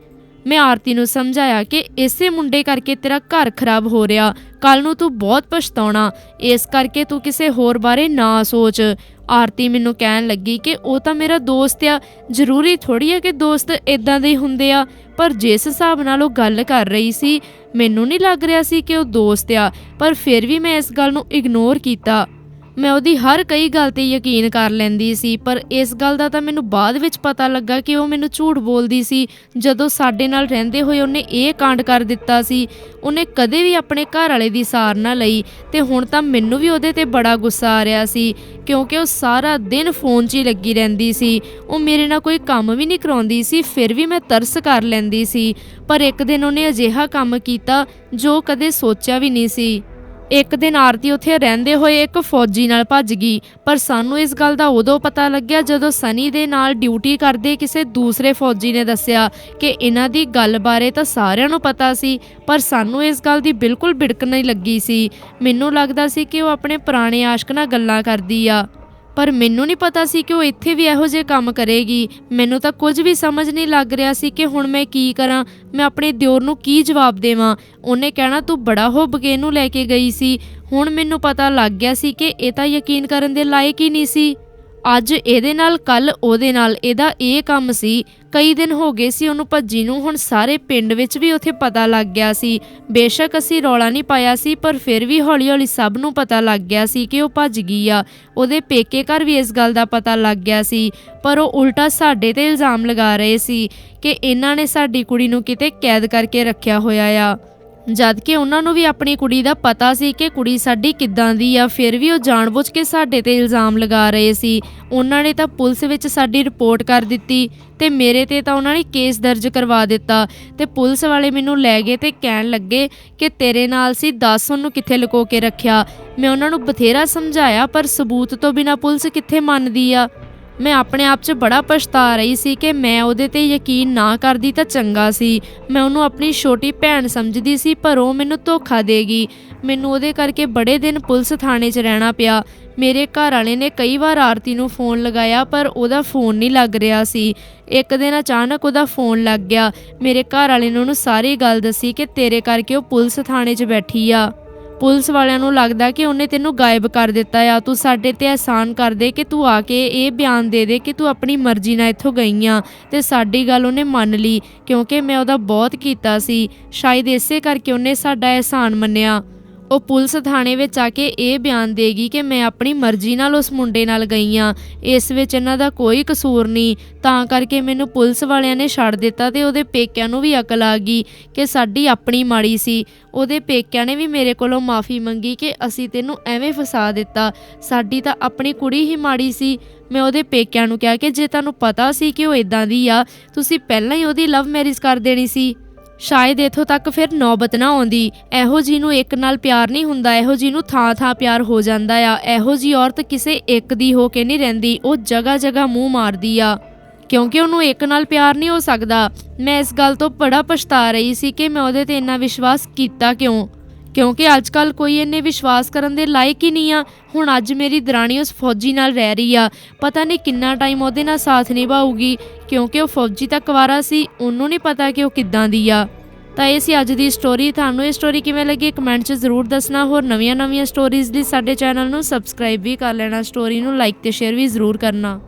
ਮੈਂ ਆਰਤੀ ਨੂੰ ਸਮਝਾਇਆ ਕਿ ਇਸੇ ਮੁੰਡੇ ਕਰਕੇ ਤੇਰਾ ਘਰ ਖਰਾਬ ਹੋ ਰਿਹਾ। ਕੱਲ ਨੂੰ ਤੂੰ ਬਹੁਤ ਪਛਤਾਉਣਾ। ਇਸ ਕਰਕੇ ਤੂੰ ਕਿਸੇ ਹੋਰ ਬਾਰੇ ਨਾ ਸੋਚ। ਆਰਤੀ ਮੈਨੂੰ ਕਹਿਣ ਲੱਗੀ ਕਿ ਉਹ ਤਾਂ ਮੇਰਾ ਦੋਸਤ ਆ। ਜ਼ਰੂਰੀ ਥੋੜੀ ਆ ਕਿ ਦੋਸਤ ਇਦਾਂ ਦੇ ਹੁੰਦੇ ਆ। ਪਰ ਜਿਸ ਹਿਸਾਬ ਨਾਲ ਉਹ ਗੱਲ ਕਰ ਰਹੀ ਸੀ, ਮੈਨੂੰ ਨਹੀਂ ਲੱਗ ਰਿਹਾ ਸੀ ਕਿ ਉਹ ਦੋਸਤ ਆ। ਪਰ ਫਿਰ ਵੀ ਮੈਂ ਇਸ ਗੱਲ ਨੂੰ ਇਗਨੋਰ ਕੀਤਾ। ਮੈਂ ਉਹਦੀ ਹਰ ਕਈ ਗੱਲ ਤੇ ਯਕੀਨ ਕਰ ਲੈਂਦੀ ਸੀ, ਪਰ ਇਸ ਗੱਲ ਦਾ ਤਾਂ ਮੈਨੂੰ ਬਾਅਦ ਵਿੱਚ ਪਤਾ ਲੱਗਾ ਕਿ ਉਹ ਮੈਨੂੰ ਝੂਠ ਬੋਲਦੀ ਸੀ। ਜਦੋਂ ਸਾਡੇ ਨਾਲ ਰਹਿੰਦੇ ਹੋਏ ਉਹਨੇ ਇਹ ਕਾਂਡ ਕਰ ਦਿੱਤਾ ਸੀ, ਉਹਨੇ ਕਦੇ ਵੀ ਆਪਣੇ ਘਰ ਵਾਲੇ ਦੀ ਸਾਰ ਨਾ ਲਈ ਤੇ ਹੁਣ ਤਾਂ ਮੈਨੂੰ ਵੀ ਉਹਦੇ ਤੇ ਬੜਾ ਗੁੱਸਾ ਆ ਰਿਹਾ ਸੀ, ਕਿਉਂਕਿ ਉਹ ਸਾਰਾ ਦਿਨ ਫੋਨ 'ਚ ਹੀ ਲੱਗੀ ਰਹਿੰਦੀ ਸੀ। ਉਹ ਮੇਰੇ ਨਾਲ ਕੋਈ ਕੰਮ ਵੀ ਨਹੀਂ ਕਰਾਉਂਦੀ ਸੀ, ਫਿਰ ਵੀ ਮੈਂ ਤਰਸ ਕਰ ਲੈਂਦੀ ਸੀ, ਪਰ ਇੱਕ ਦਿਨ ਉਹਨੇ ਅਜਿਹਾ ਕੰਮ ਕੀਤਾ ਜੋ ਕਦੇ ਸੋਚਿਆ ਵੀ ਨਹੀਂ ਸੀ। ਇੱਕ ਦਿਨ ਆਰਤੀ ਉੱਥੇ ਰਹਿੰਦੇ ਹੋਏ ਇੱਕ ਫੌਜੀ ਨਾਲ ਭੱਜ ਗਈ, ਪਰ ਸਾਨੂੰ ਇਸ ਗੱਲ ਦਾ ਉਦੋਂ ਪਤਾ ਲੱਗਿਆ ਜਦੋਂ ਸਨੀ ਦੇ ਨਾਲ ਡਿਊਟੀ ਕਰਦੇ ਕਿਸੇ ਦੂਸਰੇ ਫੌਜੀ ਨੇ ਦੱਸਿਆ ਕਿ ਇਹਨਾਂ ਦੀ ਗੱਲ ਬਾਰੇ ਤਾਂ ਸਾਰਿਆਂ ਨੂੰ ਪਤਾ ਸੀ, ਪਰ ਸਾਨੂੰ ਇਸ ਗੱਲ ਦੀ ਬਿਲਕੁਲ ਬਿੜਕ ਨਹੀਂ ਲੱਗੀ ਸੀ। ਮੈਨੂੰ ਲੱਗਦਾ ਸੀ ਕਿ ਉਹ ਆਪਣੇ ਪੁਰਾਣੇ ਆਸ਼ਕ ਨਾਲ ਗੱਲਾਂ ਕਰਦੀ ਆ। ਪਰ ਮੈਨੂੰ ਨਹੀਂ ਪਤਾ ਸੀ ਕਿ ਉਹ ਇੱਥੇ ਵੀ ਇਹੋ ਜਿਹੇ ਕੰਮ ਕਰੇਗੀ। ਮੈਨੂੰ ਤਾਂ ਕੁਝ ਵੀ ਸਮਝ ਨਹੀਂ ਲੱਗ ਰਿਹਾ ਸੀ ਕਿ ਹੁਣ ਮੈਂ ਕੀ ਕਰਾਂ, ਮੈਂ ਆਪਣੇ ਦਿਓਰ ਨੂੰ ਕੀ ਜਵਾਬ ਦੇਵਾਂ। ਉਹਨੇ ਕਹਿਣਾ, ਤੂੰ ਬੜਾ ਹੋ ਬਗੇ ਨੂੰ ਲੈ ਕੇ ਗਈ ਸੀ। ਹੁਣ ਮੈਨੂੰ ਪਤਾ ਲੱਗ ਗਿਆ ਸੀ ਕਿ ਇਹ ਤਾਂ ਯਕੀਨ ਕਰਨ ਦੇ ਲਾਇਕ ਹੀ ਨਹੀਂ ਸੀ। ਅੱਜ ਇਹਦੇ ਨਾਲ ਕੱਲ ਉਹਦੇ ਨਾਲ। ਇਹਦਾ ਇਹ ਕੰਮ ਸੀ, ਕਈ ਦਿਨ ਹੋ ਗਏ ਸੀ ਉਹਨੂੰ ਭੱਜੀ ਨੂੰ, ਹੁਣ ਸਾਰੇ ਪਿੰਡ ਵਿੱਚ ਵੀ ਉੱਥੇ ਪਤਾ ਲੱਗ ਗਿਆ ਸੀ। ਬੇਸ਼ੱਕ ਅਸੀਂ ਰੌਲਾ ਨਹੀਂ ਪਾਇਆ ਸੀ, ਪਰ ਫਿਰ ਵੀ ਹੌਲੀ-ਹੌਲੀ ਸਭ ਨੂੰ ਪਤਾ ਲੱਗ ਗਿਆ ਸੀ ਕਿ ਉਹ ਭੱਜ ਗਈ ਆ। ਉਹਦੇ ਪੇਕੇ ਘਰ ਵੀ ਇਸ ਗੱਲ ਦਾ ਪਤਾ ਲੱਗ ਗਿਆ ਸੀ, ਪਰ ਉਹ ਉਲਟਾ ਸਾਡੇ ਤੇ ਇਲਜ਼ਾਮ ਲਗਾ ਰਹੇ ਸੀ ਕਿ ਇਹਨਾਂ ਨੇ ਸਾਡੀ ਕੁੜੀ ਨੂੰ ਕਿਤੇ ਕੈਦ ਕਰਕੇ ਰੱਖਿਆ ਹੋਇਆ ਆ। ਜਦ ਕਿ ਉਹਨਾਂ ਨੂੰ ਵੀ ਆਪਣੀ ਕੁੜੀ ਦਾ ਪਤਾ ਸੀ ਕਿ ਕੁੜੀ ਸਾਡੀ ਕਿੱਦਾਂ ਦੀ ਆ, ਫਿਰ ਵੀ ਉਹ ਜਾਣਬੁੱਝ ਕੇ ਸਾਡੇ ਤੇ ਇਲਜ਼ਾਮ ਲਗਾ ਰਹੇ ਸੀ। ਉਹਨਾਂ ਨੇ ਤਾਂ ਪੁਲਿਸ ਵਿੱਚ ਸਾਡੀ ਰਿਪੋਰਟ ਕਰ ਦਿੱਤੀ ਤੇ ਮੇਰੇ ਤੇ ਤਾਂ ਉਹਨਾਂ ਨੇ ਕੇਸ ਦਰਜ ਕਰਵਾ ਦਿੱਤਾ ਤੇ ਪੁਲਿਸ ਵਾਲੇ ਮੈਨੂੰ ਲੈ ਗਏ ਤੇ ਕਹਿਣ ਲੱਗੇ ਕਿ ਤੇਰੇ ਨਾਲ ਸੀ, ਦੱਸ ਉਹਨੂੰ ਕਿੱਥੇ ਲੁਕੋ ਕੇ ਰੱਖਿਆ। ਮੈਂ ਉਹਨਾਂ ਨੂੰ ਬਥੇਰਾ ਸਮਝਾਇਆ, ਪਰ ਸਬੂਤ ਤੋਂ ਬਿਨਾ ਪੁਲਿਸ ਕਿੱਥੇ ਮੰਨਦੀ ਆ? ਮੈਂ ਆਪਣੇ ਆਪ 'ਚ ਬੜਾ ਪਛਤਾ ਰਹੀ ਸੀ ਕਿ ਮੈਂ ਉਹਦੇ ਤੇ ਯਕੀਨ ਨਾ ਕਰਦੀ ਤਾਂ ਚੰਗਾ ਸੀ। ਮੈਂ ਉਹਨੂੰ ਆਪਣੀ ਛੋਟੀ ਭੈਣ ਸਮਝਦੀ ਸੀ, ਪਰ ਉਹ ਮੈਨੂੰ ਧੋਖਾ ਦੇਗੀ। ਮੈਨੂੰ ਉਹਦੇ ਕਰਕੇ ਬੜੇ ਦਿਨ ਪੁਲਿਸ ਥਾਣੇ 'ਚ ਰਹਿਣਾ ਪਿਆ। ਮੇਰੇ ਘਰ ਵਾਲੇ ਨੇ ਕਈ ਵਾਰ ਆਰਤੀ ਨੂੰ ਫੋਨ ਲਗਾਇਆ, ਪਰ ਉਹਦਾ ਫੋਨ ਨਹੀਂ ਲੱਗ ਰਿਹਾ ਸੀ। ਇੱਕ ਦਿਨ ਅਚਾਨਕ ਉਹਦਾ ਫੋਨ ਲੱਗ ਗਿਆ। ਮੇਰੇ ਘਰ ਵਾਲੇ ਨੇ ਉਹਨੂੰ ਸਾਰੀ ਗੱਲ ਦੱਸੀ ਕਿ ਤੇਰੇ ਕਰਕੇ ਉਹ ਪੁਲਿਸ ਥਾਣੇ 'ਚ ਬੈਠੀ ਆ। ਪੁਲਿਸ ਵਾਲਿਆਂ ਨੂੰ ਲੱਗਦਾ ਕਿ ਉਹਨੇ ਤੈਨੂੰ ਗਾਇਬ ਕਰ ਦਿੱਤਾ ਆ। ਤੂੰ ਸਾਡੇ ਤੇ ਅਹਿਸਾਨ ਕਰ ਦੇ ਕਿ ਤੂੰ ਆ ਕੇ ਇਹ ਬਿਆਨ ਦੇ ਦੇ ਕਿ ਤੂੰ ਆਪਣੀ ਮਰਜ਼ੀ ਨਾਲ ਇੱਥੋਂ ਗਈ ਆ ਤੇ ਸਾਡੀ ਗੱਲ ਉਹਨੇ ਮੰਨ ਲਈ, ਕਿਉਂਕਿ ਮੈਂ ਉਹਦਾ ਬਹੁਤ ਕੀਤਾ ਸੀ। ਸ਼ਾਇਦ ਇਸੇ ਕਰਕੇ ਉਹਨੇ ਸਾਡਾ ਅਹਿਸਾਨ ਮੰਨਿਆ। ਉਹ ਪੁਲਿਸ ਥਾਣੇ ਵਿੱਚ ਆ ਕੇ ਇਹ ਬਿਆਨ ਦੇਗੀ ਕਿ ਮੈਂ ਆਪਣੀ ਮਰਜ਼ੀ ਨਾਲ ਉਸ ਮੁੰਡੇ ਨਾਲ ਗਈ ਆ। ਇਸ ਵਿੱਚ ਇਹਨਾਂ ਦਾ ਕੋਈ ਕਸੂਰ ਨਹੀਂ। ਤਾਂ ਕਰਕੇ ਮੈਨੂੰ ਪੁਲਿਸ ਵਾਲਿਆਂ ਨੇ ਛੱਡ ਦਿੱਤਾ ਤੇ ਉਹਦੇ ਪੇਕਿਆਂ ਨੂੰ ਵੀ ਅਕਲ ਆ ਗਈ ਕਿ ਸਾਡੀ ਆਪਣੀ ਮਾੜੀ ਸੀ। ਉਹਦੇ ਪੇਕਿਆਂ ਨੇ ਵੀ ਮੇਰੇ ਕੋਲੋਂ ਮਾਫੀ ਮੰਗੀ ਕਿ ਅਸੀਂ ਤੈਨੂੰ ਐਵੇਂ ਫਸਾ ਦਿੱਤਾ। ਸਾਡੀ ਤਾਂ ਆਪਣੀ ਕੁੜੀ ਹੀ ਮਾੜੀ ਸੀ। ਮੈਂ ਉਹਦੇ ਪੇਕਿਆਂ ਨੂੰ ਕਿਹਾ ਕਿ ਜੇ ਤੁਹਾਨੂੰ ਪਤਾ ਸੀ ਕਿ ਉਹ ਇਦਾਂ ਦੀ ਆ, ਤੁਸੀਂ ਪਹਿਲਾਂ ਹੀ ਉਹਦੀ ਲਵ ਮੈਰਿਜ ਕਰ ਦੇਣੀ ਸੀ। ਸ਼ਾਇਦ ਇਥੋਂ ਤੱਕ ਫਿਰ ਨੌਬਤ ਨਾ ਆਉਂਦੀ। ਇਹੋ ਜੀ ਨੂੰ ਇੱਕ ਨਾਲ ਪਿਆਰ ਨਹੀਂ ਹੁੰਦਾ, ਇਹੋ ਜੀ ਨੂੰ ਥਾਂ ਥਾਂ ਪਿਆਰ ਹੋ ਜਾਂਦਾ ਆ। ਇਹੋ ਜੀ ਔਰਤ ਕਿਸੇ ਇੱਕ ਦੀ ਹੋ ਕੇ ਨਹੀਂ ਰਹਿੰਦੀ, ਉਹ ਜਗ੍ਹਾ ਜਗ੍ਹਾ ਮੂੰਹ ਮਾਰਦੀ ਆ। ਕਿਉਂਕਿ ਉਹਨੂੰ ਇੱਕ ਨਾਲ ਪਿਆਰ ਨਹੀਂ ਹੋ ਸਕਦਾ। ਮੈਂ ਇਸ ਗੱਲ ਤੋਂ ਬੜਾ ਪਛਤਾ ਰਹੀ ਸੀ ਕਿ ਮੈਂ ਉਹਦੇ ਤੇ ਇੰਨਾ ਵਿਸ਼ਵਾਸ ਕੀਤਾ ਕਿਉਂ? ਕਿਉਂਕਿ ਅੱਜ ਕੱਲ ਕੋਈ ਇੰਨੇ ਵਿਸ਼ਵਾਸ ਕਰਨ ਦੇ ਲਾਇਕ ਹੀ ਨਹੀਂ ਆ। ਹੁਣ ਅੱਜ ਮੇਰੀ ਦਰਾਣੀ ਉਸ ਫੌਜੀ ਨਾਲ ਰਹਿ ਰਹੀ ਆ। ਪਤਾ ਨਹੀਂ ਕਿੰਨਾ ਟਾਈਮ ਉਹਦੇ ਨਾਲ ਸਾਥ ਨਿਭਾਊਗੀ, ਕਿਉਂਕਿ ਉਹ ਫੌਜੀ ਤਾਂ ਕੁਵਾਰਾ ਸੀ, ਉਹਨੂੰ ਨਹੀਂ ਪਤਾ ਕਿ ਉਹ ਕਿੱਦਾਂ ਦੀ ਆ। ਤਾਂ ਇਹ ਸੀ ਅੱਜ ਦੀ ਸਟੋਰੀ ਤੁਹਾਨੂੰ ਇਹ ਸਟੋਰੀ ਕਿਵੇਂ ਲੱਗੀ ਕਮੈਂਟ 'ਚ ਜ਼ਰੂਰ ਦੱਸਣਾ। ਹੋਰ ਨਵੀਆਂ-ਨਵੀਆਂ ਸਟੋਰੀਜ਼ ਲਈ ਸਾਡੇ ਚੈਨਲ ਨੂੰ ਸਬਸਕ੍ਰਾਈਬ ਵੀ ਕਰ ਲੈਣਾ। ਸਟੋਰੀ ਨੂੰ ਲਾਈਕ ਤੇ ਸ਼ੇਅਰ ਵੀ ਜ਼ਰੂਰ ਕਰਨਾ।